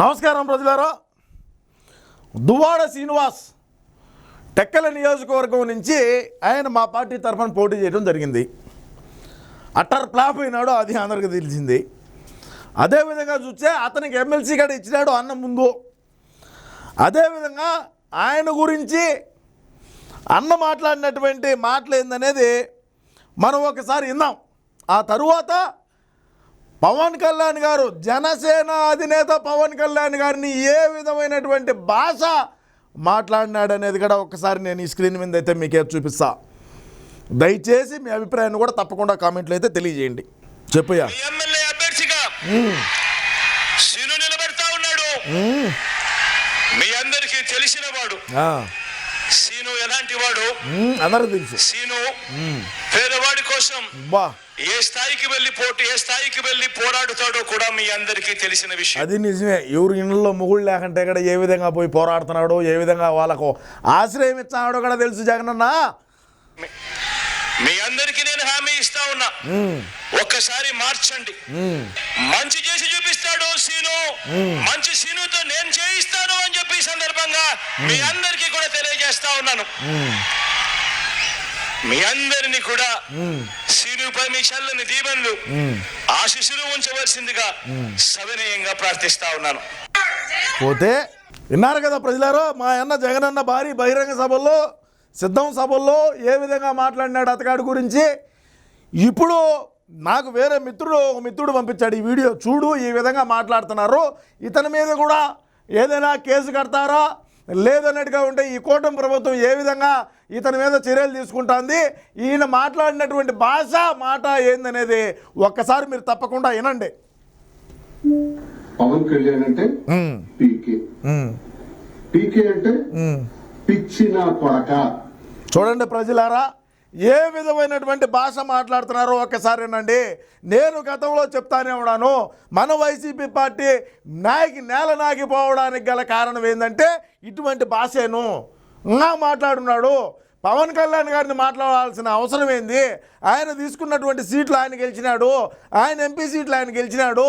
నమస్కారం ప్రజలారా. దువ్వాడ శ్రీనివాస్ టెక్కల నియోజకవర్గం నుంచి ఆయన మా పార్టీ తరఫున పోటీ చేయడం జరిగింది. అట్టర్ ఫ్లాప్ అయినాడు అది అందరికీ తెలిసింది. అదేవిధంగా చూస్తే అతనికి ఎమ్మెల్సీ కూడా ఇచ్చినాడు అన్న ముందు. అదేవిధంగా ఆయన గురించి అన్న మాట్లాడినటువంటి మాటలు ఏందనేది మనం ఒకసారి విన్నాం ఆ తరువాత పవన్ కళ్యాణ్ గారు జనసేన అధినేత పవన్ కళ్యాణ్ గారిని ఏ విధమైనటువంటి భాష మాట్లాడినాడు అనేది కూడా ఒకసారి నేను ఈ స్క్రీన్ మీద అయితే మీకే చూపిస్తా. దయచేసి మీ అభిప్రాయాన్ని కూడా తప్పకుండా కామెంట్లు అయితే తెలియజేయండి. మీ ఉన్నాడు. మీ అందరికీ తెలిసిన వాడు. సీను ఎలాంటి వాడు? ఉమ్, అందరికీ తెలుసు. సీను పేదవాడి కోసం బా. ఏ స్థాయికి వెళ్ళి పోటీ ఏ స్థాయికి వెళ్ళి పోరాడుతాడో కూడా మీ అందరికీ తెలిసిన విషయం. అది నిజమే. ఎవరు ఇళ్ళలో మొగుళ్ళు లేకుంటే కూడా ఏ విధంగా పోయి పోరాడుతున్నాడో ఏ విధంగా వాళ్ళకు ఆశ్రయం ఇచ్చాడో కూడా తెలుసు జగనన్న. మీ- అందరికీ నేను హామీ ఇస్తా ఉన్నా. ఒక్కసారి మార్చండి. మంచి చేసి చూపిస్తాడు సీను. మంచి సీనుతో నేను చేయిస్తాను. సందర్భంగా మీ అందరికీ కూడా తెలియజేస్తా ఉన్నాను. మీ అందరినీ కూడా సీనుపై మీ చల్లని దీవెనలు ఆశీస్సులు ఉంచవలసిందిగా సవినయంగా ప్రార్థిస్తా ఉన్నాను. పోతే విన్నారు కదా ప్రజలారో మా అన్న జగనన్న భారీ బహిరంగ సభల్లో సిద్ధం సభల్లో ఏ విధంగా మాట్లాడినాడు అతగాడి గురించి. ఇప్పుడు నాకు వేరే మిత్రుడు ఒక మిత్రుడు పంపించాడు ఈ వీడియో. చూడు ఈ విధంగా మాట్లాడుతున్నారు. ఇతని మీద కూడా ఏదైనా కేసు కడతారా? లేదన్నట్టుగా ఉంటే ఈ కూటమి ప్రభుత్వం ఏ విధంగా ఇతని మీద చర్యలు తీసుకుంటుంది? ఈయన మాట్లాడినటువంటి భాష మాట ఏందనేది ఒక్కసారి మీరు తప్పకుండా వినండి. పవన్ కళ్యాణ్ అంటే పీకే. పీకే అంటే ఉమ్. పిచ్చిన కొరక చూడండి ప్రజలారా ఏ విధమైనటువంటి భాష మాట్లాడుతున్నారో ఒక్కసారి నేను గతంలో చెప్తానే ఉన్నాను. మన వైసీపీ పార్టీ నాయకి నేల నాగిపోవడానికి గల కారణం ఏంటంటే ఇటువంటి భాషేను. నా మాట్లాడున్నాడు. పవన్ కళ్యాణ్ గారిని మాట్లాడాల్సిన అవసరం ఏంది? ఆయన తీసుకున్నటువంటి సీట్లు ఆయన గెలిచినాడు ఆయన ఎంపీ సీట్లు ఆయన గెలిచినాడు.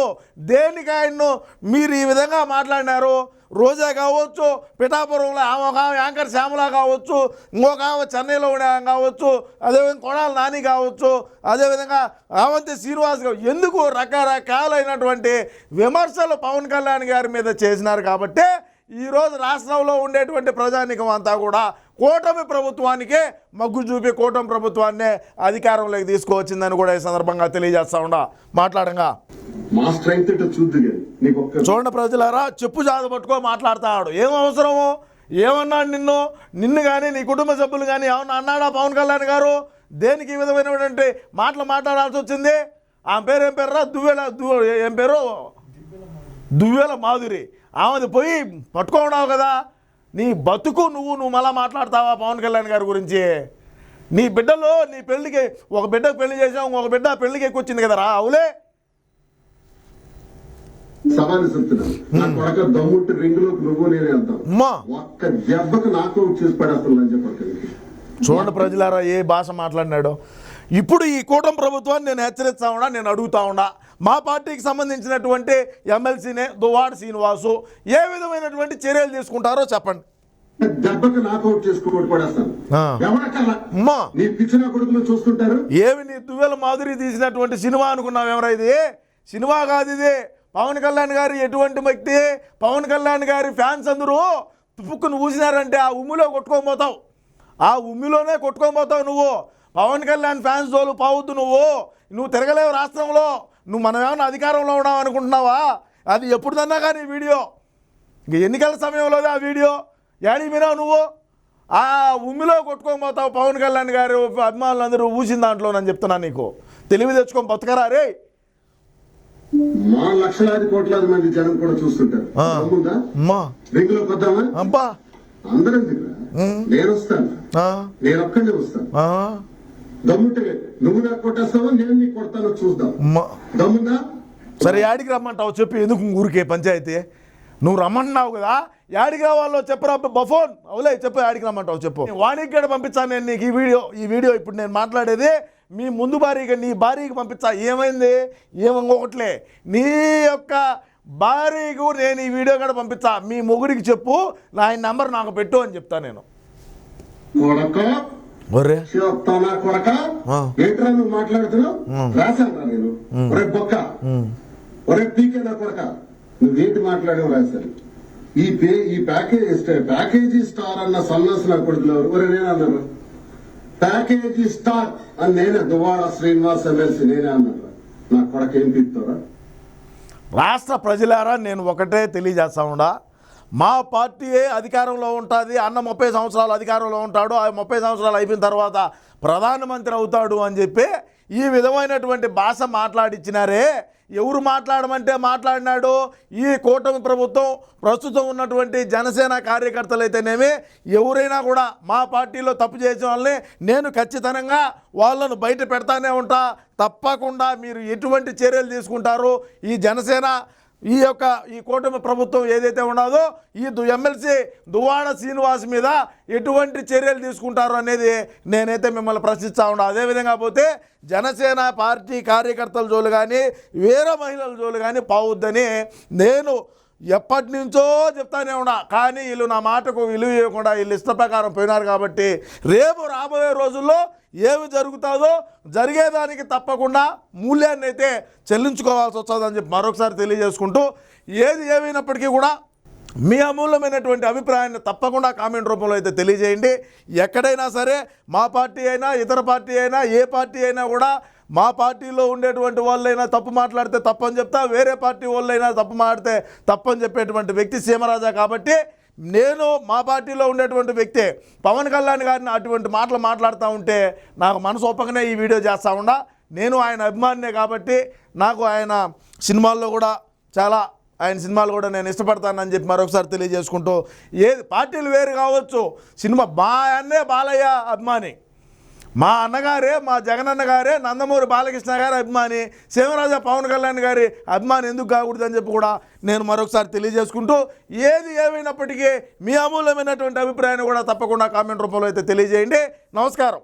దేనికి ఆయన్ను మీరు ఈ విధంగా మాట్లాడినారు? రోజా కావచ్చు పిఠాపురంలో ఆమె ఒక ఆమె యాంకర్ శ్యామల కావచ్చు ఇంకొక ఆమె చెన్నైలో ఉండే ఆమె కావచ్చు అదేవిధంగా కొడాల నాని కావచ్చు అదేవిధంగా ఆవంతి శ్రీనివాస్ కావచ్చు ఎందుకు రకరకాలైనటువంటి విమర్శలు పవన్ కళ్యాణ్ గారి మీద చేసినారు కాబట్టి ఈరోజు రాష్ట్రంలో ఉండేటువంటి ప్రజానికం అంతా కూడా కూటమి ప్రభుత్వానికే మగ్గు చూపి కూటమి ప్రభుత్వాన్నే అధికారంలోకి తీసుకువచ్చిందని కూడా ఈ సందర్భంగా తెలియజేస్తా ఉండా మాట్లాడంగా. చూడండి ప్రజలారా చెప్పు జాత పట్టుకో మాట్లాడతాడు ఏం అవసరము? ఏమన్నాడు నిన్ను? నిన్ను కానీ నీ కుటుంబ సభ్యులు కానీ ఏమన్నా అన్నాడా పవన్ కళ్యాణ్ గారు? దేనికి ఈ విధమైనటువంటి మాటలు మాట్లాడాల్సి వచ్చింది? ఆమె పేరు ఏం పేరురా? దువ్వేల దు ఏం పేరు? దువ్వేల మాధురి. ఆమెది పోయి పట్టుకోవడావు కదా. నీ బతుకు నువ్వు నువ్వు మళ్ళా మాట్లాడతావా పవన్ కళ్యాణ్ గారి గురించి? నీ బిడ్డలో నీ పెళ్ళికి ఒక బిడ్డకు పెళ్ళి చేసావు ఒక బిడ్డ పెళ్ళికి ఎక్కువచ్చింది కదరా అవులే. సవాలు చెప్తున్నాను. నా కొరక దమ్ముంటే రింగ్లోకి నువ్వు నేను వెళ్తాం అమ్మా. ఒక్క దెబ్బకు నాకు చేసి పడేస్తాను చెప్పక్కడికి చూడండి ప్రజలారా ఏ భాష మాట్లాడినాడో. ఇప్పుడు ఈ కూటమి ప్రభుత్వాన్ని నేను హెచ్చరిస్తా ఉన్నా నేను అడుగుతా ఉన్నా. మా పార్టీకి సంబంధించినటువంటి ఎమ్మెల్సీనే దువాడ శ్రీనివాసు ఏ విధమైనటువంటి చర్యలు తీసుకుంటారో చెప్పండి. ఏమి నీ దువ్వెల మాధురి తీసినటువంటి సినిమా అనుకున్నావు ఎవరా ఇది? సినిమా కాదు ఇది. పవన్ కళ్యాణ్ గారు ఎటువంటి వ్యక్తి? పవన్ కళ్యాణ్ గారి ఫ్యాన్స్ అందరూ తుప్పుకుని ఊసినారంటే ఆ ఉమ్మిలో కొట్టుకొని పోతావు. ఆ ఉమ్మిలోనే కొట్టుకొని పోతావు నువ్వు. పవన్ కళ్యాణ్ ఫ్యాన్స్ జోలు పావద్దు నువ్వు. నువ్వు తిరగలేవు రాష్ట్రంలో. నువ్వు మనం ఏమైనా అధికారంలో ఉన్నావు అనుకుంటున్నావా? అది ఎప్పుడుదన్నా కానీ వీడియో. ఇంక ఎన్నికల సమయంలోదే ఆ వీడియో. ఏడి వినావు నువ్వు? ఆ ఉమ్మిలో కొట్టుకొని పోతావు పవన్ కళ్యాణ్ గారు అభిమానులందరూ ఊసిన దాంట్లోనని చెప్తున్నా నీకు. తెలివి తెచ్చుకొని బతకరా రే మా లక్షలాది కోట్లాది మంది జనం కూడా చూస్తుంటారు. అందరం నేను వస్తాను నేను ఒక్కడే వస్తాను. దమ్ముంటే నువ్వు నాకు కొట్టేస్తావా? నేను నీకు కొడతానో. చూద్దాం. అమ్మా దమ్ముందా సరే యాడికి రమ్మంటావు? చెప్పు ఎందుకు ఊరికే పంచాయతీ? నువ్వు రమ్మంటున్నావు కదా? యాడికి రావాలో చెప్పరా బఫోన్ అవులే చెప్పు యాడికి రమ్మంటావు? చెప్పు. కూడా పంపించాను నేను నీకు ఈ వీడియో ఈ వీడియో ఇప్పుడు నేను మాట్లాడేది మీ ముందు భారీగా నీ భార్యకి పంపించా ఏమైంది? ఏమి ఇంకొకట్లే నీ యొక్క భార్యకు నేను ఈ వీడియో కూడా పంపించా మీ మొగుడికి చెప్పు నా ఆయన నెంబర్ నాకు పెట్టు అని చెప్తా నేను. కొడక. ఆ. ఏంట్రా నువ్వు మాట్లాడుతున్నావు? రాశాను నేను? ఒరే బొక్క. ఒరే పీకే నా కొడక. నువ్వేంటి మాట్లాడావు రాశాను ఈ పే ఈ ప్యాకేజ్ ప్యాకేజీ స్టార్ అన్న సన్నాసి నా కొడుకులు? ఒరే నేను అన్నాను. ప్యాకేజీ స్టార్ అని నేనే దువాడ శ్రీనివాస్ ఎమ్మెల్సీ నేనే అన్నాను. నా కొడక ఏం పీక్తారా రాష్ట్ర ప్రజలారా నేను ఒకటే తెలియజేస్తా ఉండా మా పార్టీయే అధికారంలో ఉంటుంది అన్న ముప్పై సంవత్సరాలు అధికారంలో ఉంటాడు ఆ ముప్పై సంవత్సరాలు అయిపోయిన తర్వాత ప్రధానమంత్రి అవుతాడు అని చెప్పి ఈ విధమైనటువంటి భాష మాట్లాడిచ్చినారే. ఎవరు మాట్లాడమంటే మాట్లాడినాడు. ఈ కూటమి ప్రభుత్వం ప్రస్తుతం ఉన్నటువంటి జనసేన కార్యకర్తలు అయితేనేమి ఎవరైనా కూడా మా పార్టీలో తప్పు చేసిన వాళ్ళని నేను ఖచ్చితంగా వాళ్ళను బయట పెడతానే ఉంటా. తప్పకుండా మీరు ఎటువంటి చర్యలు తీసుకుంటారు? ఈ జనసేన ఈ యొక్క ఈ కూటమి ప్రభుత్వం ఏదైతే ఉన్నదో ఈ దు ఎమ్మెల్సీ దువాడ శ్రీనివాస్ మీద ఎటువంటి చర్యలు తీసుకుంటారు అనేది నేనైతే మిమ్మల్ని ప్రశ్నిస్తా ఉన్నా. అదేవిధంగా పోతే జనసేన పార్టీ కార్యకర్తల జోలు కానీ వేరే మహిళల జోలు కానీ పావుద్దని నేను ఎప్పటి నుంచో చెప్తానే ఉన్నా. కానీ వీళ్ళు నా మాటకు విలువ ఇవ్వకుండా వీళ్ళు ఇష్ట ప్రకారం పోయినారు కాబట్టి రేపు రాబోయే రోజుల్లో ఏమి జరుగుతుందో జరిగేదానికి తప్పకుండా మూల్యాన్ని అయితే చెల్లించుకోవాల్సి వస్తుందని చెప్పి మరొకసారి తెలియజేసుకుంటూ ఏది ఏమైనప్పటికీ కూడా మీ అమూల్యమైనటువంటి అభిప్రాయాన్ని తప్పకుండా కామెంట్ రూపంలో అయితే తెలియజేయండి. ఎక్కడైనా సరే మా పార్టీ అయినా ఇతర పార్టీ అయినా ఏ పార్టీ అయినా కూడా మా పార్టీలో ఉండేటువంటి వాళ్ళైనా తప్పు మాట్లాడితే తప్పని చెప్తా వేరే పార్టీ వాళ్ళైనా తప్పు మాట్లాడితే తప్పని చెప్పేటువంటి వ్యక్తి సీమరాజా కాబట్టి నేను మా పార్టీలో ఉండేటువంటి వ్యక్తే. పవన్ కళ్యాణ్ గారిని అటువంటి మాటలు మాట్లాడుతూ ఉంటే నాకు మనసు ఒప్పకనే ఈ వీడియో చేస్తూ ఉండా నేను ఆయన అభిమానినే కాబట్టి నాకు ఆయన సినిమాల్లో కూడా చాలా ఆయన సినిమాలు కూడా నేను ఇష్టపడతానని చెప్పి మరొకసారి తెలియజేసుకుంటూ ఏది పార్టీలు వేరు కావచ్చు సినిమా బా అన్నే బాలయ్య అభిమాని. మా అన్నగారే మా జగనన్న గారే నందమూరి బాలకృష్ణ గారి అభిమాని శివరాజ పవన్ కళ్యాణ్ గారి అభిమాని ఎందుకు కాకూడదు అని చెప్పి కూడా నేను మరొకసారి తెలియజేసుకుంటూ ఏది ఏమైనప్పటికీ మీ అమూల్యమైనటువంటి అభిప్రాయాన్ని కూడా తప్పకుండా కామెంట్ రూపంలో అయితే తెలియజేయండి. నమస్కారం.